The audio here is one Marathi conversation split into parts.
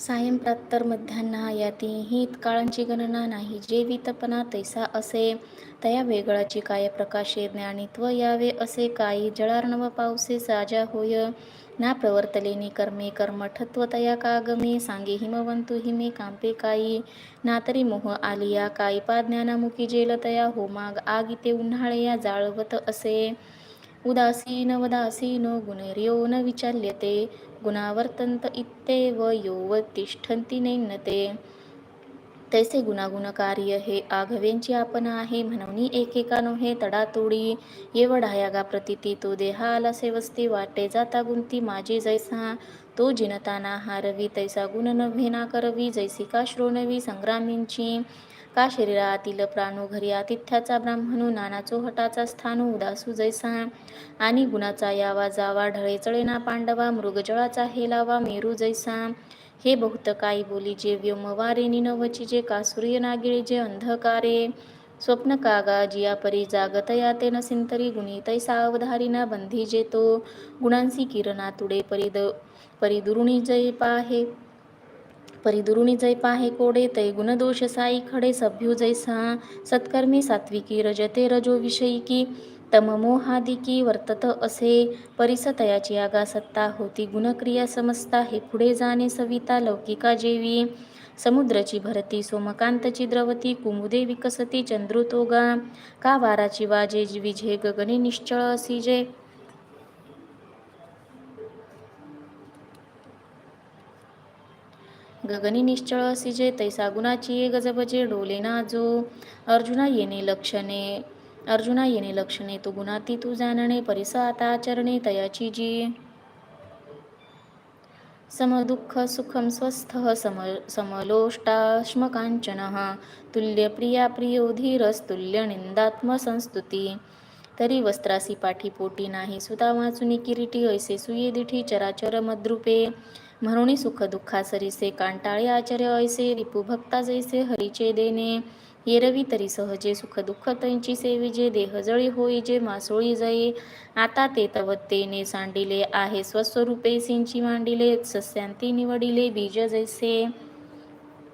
सायं प्रातर या याती ही काळांची गणना नाही. जे वितपना तैसा असे तया वेगळाची काय प्रकाशे ज्ञानित्व यावे असे काही. जळार्णव पावसे साजा होय ना प्रवर्तलेनी कर्मे कर्मठत्व तया कागमे. सांगे हिमवंतु हिमे कांपे काही ना तरी मोह आलिया. काही पा ज्ञानामुखी जेल तया हो माग आगिते उन्हाळया जाळवत असे. उदासीन वदासीनो गुणर्यो न विचाल्यते गुणावर्तंत इत्येव यो तिष्ठन्ति नैनते. तैसे गुणागुण कार्य हे आघवेंची आपण आहे म्हणून एकेका नोहे तडातोडी. येवढाया गा प्रतिती तो देहाला सेवस्ती वाटे जाता गुंती माझी जैसा. तो जिनताना हारवी तैसा गुण नव्हे ना करवी जैसी का श्रोणवी संग्रामींची. का शरीरातील प्राणू घरी आतिथ्याचा ब्राह्मणू नाना चोहटाचा स्थानू उदासू जैसा. आणि गुणाचा यावा जावा ढळे चळेना पांडवा मृगजळाचा हेलावा मेरू जैसा. हे बहुत काही बोली जे व्योमवारे निनवची जे का सूर्य नागिळे जे अंधकारे. स्वप्न कागा जिया परी जागतया ते नसिंतरी गुणी तैसा सावधारीना बंधी जे तो गुणांसी किरणा तुडे परिद परिदुरुणी जय पाहे. परिदुरुणी जय पाहे कोडे तै गुणदोष साई खडे सभ्यू जैसा सत्कर्मी सात्विकी रजते रजो विषयिकी तममोहादिकी वर्तत असे। परिसतयाची आगा सत्ता होती गुणक्रिया समजता हे पुढे जाणे सविता लौकिका जेवी। समुद्रची भरती सोमकांतची द्रवती कुमुदे विकसती चंद्रुतोगा। का वाराची वाजे विझे गगने निश्चळ असी गगनी निश्चळ असी जे तैसा गुणाची गजबजे डोलेना जो अर्जुना येणे लक्षणे अर्जुना येणे लक्षणे तू गुणाती तू जाणणे परिस आता आचरणे तयाची जी. समदुःख सुखम स्वस्थ सम समलोष्टाश्मकांचन तुल्यप्रिया प्रियो धीरस्तुल्य निंदात्मसंस्तुती तरी वस्त्रासी पाठीपोटी नाही. सुता वाचुनी किरीटी ऐसे सुये दिठी चराचर मद्रुपे. म्हणून सुख दुःखा सरीसे कांटाळे आचर्य ऐसे रिपू भक्ता जैसे हरीचे देणे. येरवी तरी सहजे सुख दुःख तैंची सेविजे देहजळी होई जे मासोळी जये. आता ते तवत्तेने सांडिले आहे स्वस्वरूपे सिंची मांडिले सस्यांती निवडिले बीज जैसे.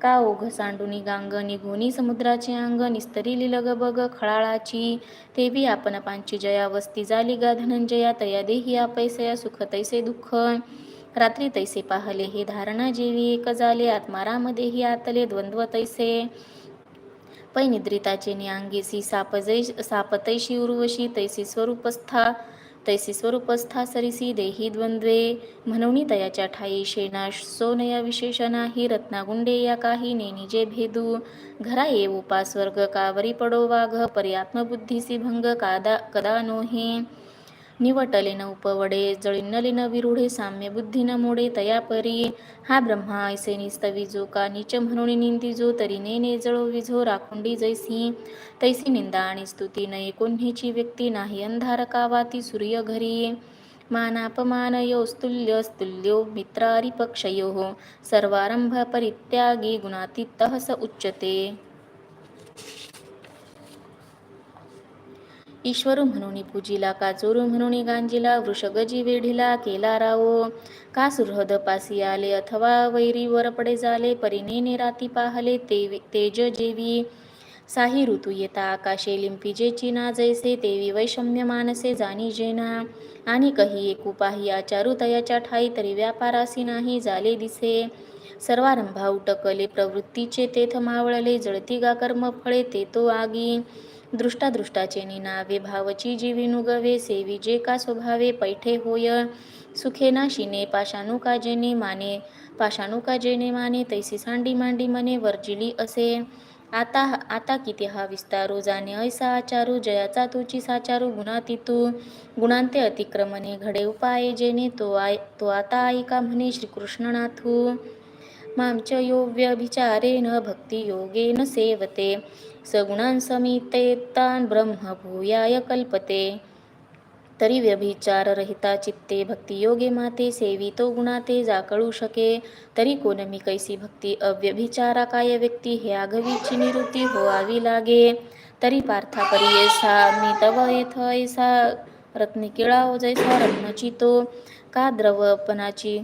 का ओघ सांडुनी गांग निघोनी समुद्राचे अंग निस्तरिली लगबग खळाळाची. तेवी आपण पांची जया वस्ती झाली गा धनंजया तया देही आपैसया सुख तैसे दुःख. रात्री तैसे पाहले हे धारणा जेवी एक झाले आत्मारामध्येही आतले द्वंद्व तैसे. पै निद्रिताचे न्यांगीसी सापजै सापतैशी उर्वशी तैसी स्वरूपस्था. तैसी स्वरूपस्था सरिसी देही द्वंद्वे म्हणून तयाच्या ठाई शेना सोनया विशेष नाही रत्नागुंडे या काही नेनी जे भेदू। घरा ये उपास्वर्ग कावरी पडो वाघ पर्यात्मबुद्धीसी भंग कादा कदा नोहे। निवटले न उपवडे जळिन्नले न विरुढे साम्य बुद्धी न मोडे तया परी हा ब्रह्मा ऐसे निस्तविजो का नीच म्हणून निंदिजो तरी नेने जळो विझो राखुंडी जैसी. तैसी निंदा आणि स्तुती नये कोण्हीची व्यक्ती नाही अंधार कावाती सूर्य घरी मानापमानयो स्तुल्य स्तुल्यो मित्रारी सर्वारंभ परित्यागी गुणातीतः स उच्चते ईश्वर म्हणून पूजिला का चोरू म्हणून गांजिला वृषगजी वेढिला केला रावो। का सुहृद पासी आले अथवा वैरी वर पडे झाले परिनेने राती पाहले ते तेज जेवी। साही ऋतू येता आकाशे लिंपी ना जैसे तेवी वैषम्य मानसे जाणी जेना। आणि कही एकुपाही आचारू तयाच्या ठाई तरी व्यापारासी नाही झाले दिसे। सर्वारंभा उटकले प्रवृत्तीचे तेथ मावळले जळती गा कर्म फळे ते तो आगी। दृष्टादृष्टाचे निनावे भावची जीवी नुगवे सेवी जे का स्वभावे पैठे होय. सुखे शिने पाशानुका जेने माने पाशानुका जेने माने तैसी सांडी मांडी मने वर्जिली असे. आता आता किती हा विस्तारू जाणे ऐसा आचारू जयाचा तुची साचारू गुणातितू गुणांते अतिक्रमणे घडे उपाय जेने तो आय तो आता ऐका म्हणे श्रीकृष्णनाथू. मामच यो व्यभिचारेण भक्तियोगेन सेवते। सगुणां समितेतान ब्रह्म भूयाय कल्पते। तरी व्यभिचार रहिता चित्ते भक्तियोगे माते सेवितो गुणाते जाकळू शके। तरी कोण मी कैसी भक्ती अव्यभिचारा काय व्यक्ती हे आघवीची निवृत्ती होवावी लागे। तरी पार्था परियेसा मी तव येथ ऐसा रत्नी किळाव जैसा रत्नची तो का द्रवपणाची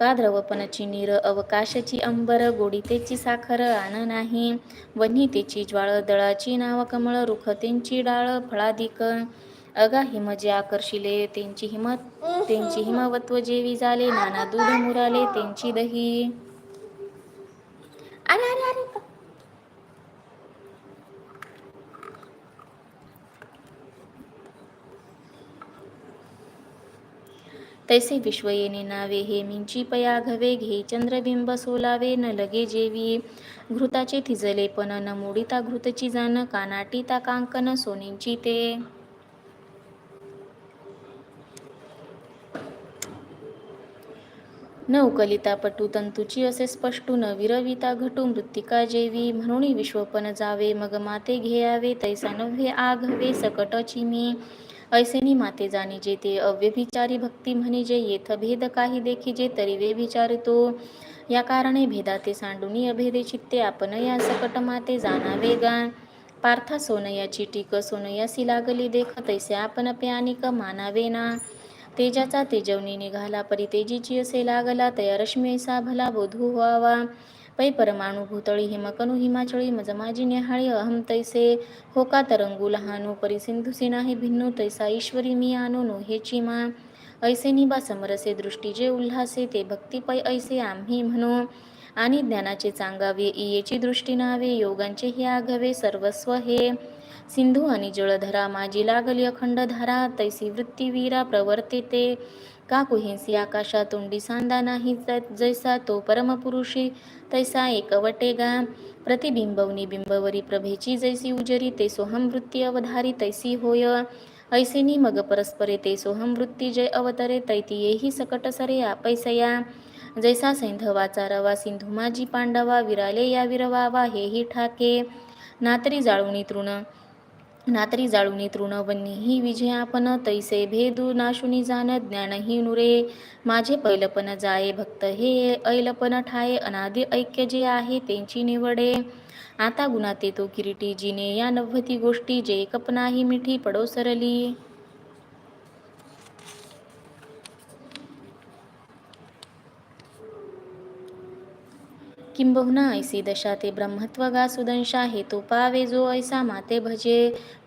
का द्रवपणची नीर अवकाशाची अंबर गोडीतेची साखर आण नाही. वनितेची ज्वाळ दळाची नाव कमळ रुखतेंची डाळ फळाधिक अगा हिम जे आकर्षिले त्यांची हिमत त्यांची हिमवत्व जेवी झाले नाना दूध मुराले त्यांची दही. अरे अरे अरे तैसे विश्व येणे नावे हे मिंची पयाघवे घे चंद्रबिंब सोलावे न लगे जेवी. घृताचे थिजले पण न मोडिता घृतची जाण कानाटीता कांकन सोनींची ते. न उकलिता पटू तंतूची असे स्पष्टू न विरविता घटू मृत्तिका जेवी. म्हणून विश्वपन जावे मग माते घेयावे तैसा नव्हे आघवे सकटची मी. ऐसेनी माते जाणी जे ते अव्यभिचारी भक्ती म्हणे जे येथ भेद काही देखी जे तरी व्यभिचारितो या कारणे भेदा ते सांडूनी अभेदे चित्ते आपण या सकट माते जाणावे गा। पार्था सोनयाची टीक सोनयासी लागली देख तैसे आपण प्यानिक मानावे ना। तेजाचा तेजवनी निघाला परी तेजीची असे लागला तया रश्मीसा भला बोधू व्हावा। पै परमाणु भूतळी हिमकनु हिमाचळी मजमाजी निहाळी अहम तैसे। होका तरंगु लहानू परी सिंधुसी नाही भिन्नू तैसा ईश्वरी मी आणू नो हेची ऐसे निबा समरसे दृष्टी जे उल्हासे ते भक्ती पै ऐसे आम्ही म्हणू। आणि ज्ञानाचे चांगावे इयेची दृष्टी नावे योगांचे हे आघवे सर्वस्व हे। सिंधू आणि जळधरा माझी लागली अखंड धारा तैसी वृत्तीवीरा प्रवर्तिते। का कुहिंसी आकाशा तोंडी सांदा नाही जैसा तो परमपुरुषी तैसा एकवटेगा प्रतिबिंबवनी बिंबवरी प्रभेची जैसी उजरी ते सोहम वृत्ती अवधारी तैसी होय. ऐसिनी मग परस्परे ते सोहम वृत्ती जय अवतरे तैती येही सकट सरे आपैसया. जैसा सैंधवाचा रवा सिंधुमाजी पांडवा विराले या विरवावा हेही ठाके. नातरी जाळुनी तृण नातरी जाळुनी तृणवन्नी ही विजयापन तैसे भेदू नाशुनी जाण. ज्ञानही नुरे. माझे पैलपण जाये. भक्त हे ऐलपण ठाये. अनादि ऐक्य जे आहे त्यांची निवडे. आता गुणाते तो किरीटी जिने. या नव्वती गोष्टी जे कपनाही मिठी पडो किंबहुना ऐसी दशा ते ब्रह्मत्वगा सुदंशा हे तो पावे जो ऐसा माते भजे।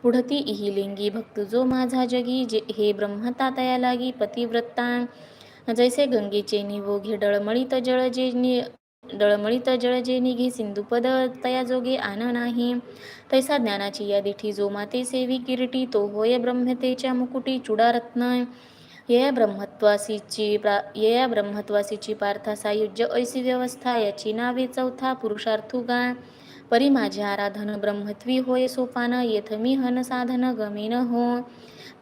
पुढती इही लिंगी भक्त जो माझा जगी जे हे ब्रह्मता तया लागी पतिव्रता। जैसे गंगेचे निवोघे डळमळीत जळ जे नि डळमळीत जळ जे निघे सिंधुपद तया जोगे आन नाही। तैसा ज्ञानाची या दिठी जो माते सेवी किरीटी तो होय ब्रह्मतेच्या मुकुटी चुडारत्न यया ब्रह्मत्वासीची प्रा यया ब्रह्मत्वासीची पार्था सायुज्य ऐसी व्यवस्था याची नावे चौथा पुरुषार्थुगा. परी माझे आराधन ब्रह्मत्वी होय सोपान येथ मी हन साधन गमीन हो.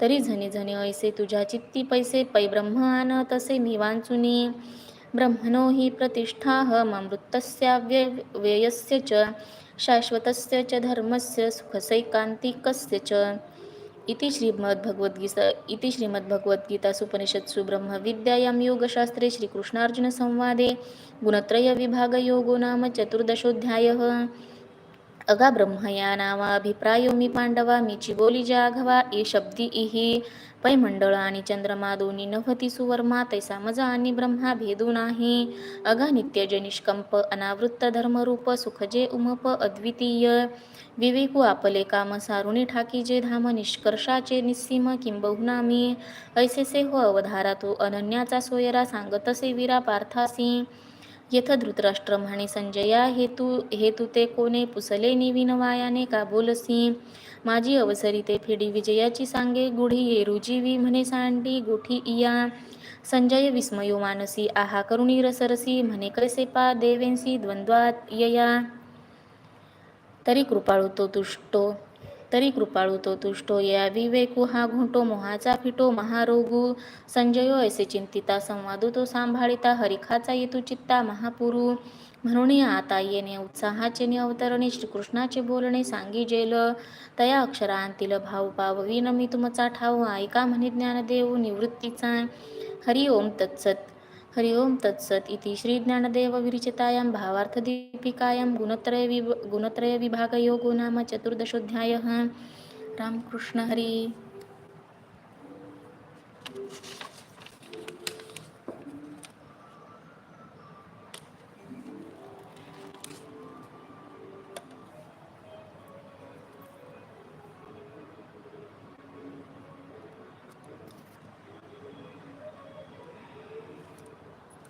तरी झने झने ऐसे तुझ्या चित्ती पैसे पै ब्रह्म आन तसे मी वांचुनी. ब्रह्मणो हि प्रतिष्ठा ममृतस्याव्य व्ययस्य च शाश्वतस्य च धर्मस्य सुखसैकान्तिकस्य च. इति श्रीमद्भगवद्गीता इति श्रीमद्भगवद्गीतासु उपनिषत्सु ब्रह्मविद्यायां योगशास्त्रे श्रीकृष्णार्जुनसंवादे गुणत्रयविभागयोगो नाम चतुर्दशोऽध्यायः। अगा ब्रह्मया नावाभिप्रायो मी पांडवा मीची बोली जाघवा ए शब्दी इही। पै मंडळ आणि चंद्रमा दोन्ही नभती सुवर्मा तैसा मजा आणि ब्रह्मा भेदू नाही। अगा नित्य जे निष्कंप अनावृत्त धर्मरूप सुख जे उमप अद्वितीय। विवेकू आपले काम सारुणी ठाकी जे धाम निष्कर्षाचे निस्सीम किंबहुना मी। ऐसेसे हो अवधारा तो अनन्याचा सोयरा सांगतसे वीरा पार्थासी। येथ धृतराष्ट्र म्हणे संजया हेतू हेतू ते कोणे? पुसले निविनवायाने का बोलसी? माझी अवसरी ते फेडी विजयाची सांगे गुढी येरुजीवी म्हणे सांडी गुठी इया. संजय विस्मयो मानसी आहा करुणी रसरसी म्हणे कैसे पा देवेंसी द्वंद्वात यया. तरी कृपाळू तो तुष्टो तरी कृपाळू तो तुष्टो. या विवेकू हा घुंटो मोहाचा फिटो महारोगू. संजयो ऐसे चिंतिता संवादू तो सांभाळिता हरिखाचा येतू चित्ता महापुरू. म्हणून आता येणे उत्साहाचे नि अवतरणे श्रीकृष्णाचे बोलणे सांगी जेल. तया अक्षरांतील भाव पाववीन मी तुमचा ठाऊ ऐका म्हणे ज्ञानदेव निवृत्तीचा. हरि ओम तत्सत. हरि ओम तत्सत इति श्रीज्ञानदेवविरचितायां भावार्थदीपिकायां गुणत्रय विभ गुणत्रयविभागयोगो नाम चतुर्दशोऽध्यायः। रामकृष्ण हरी।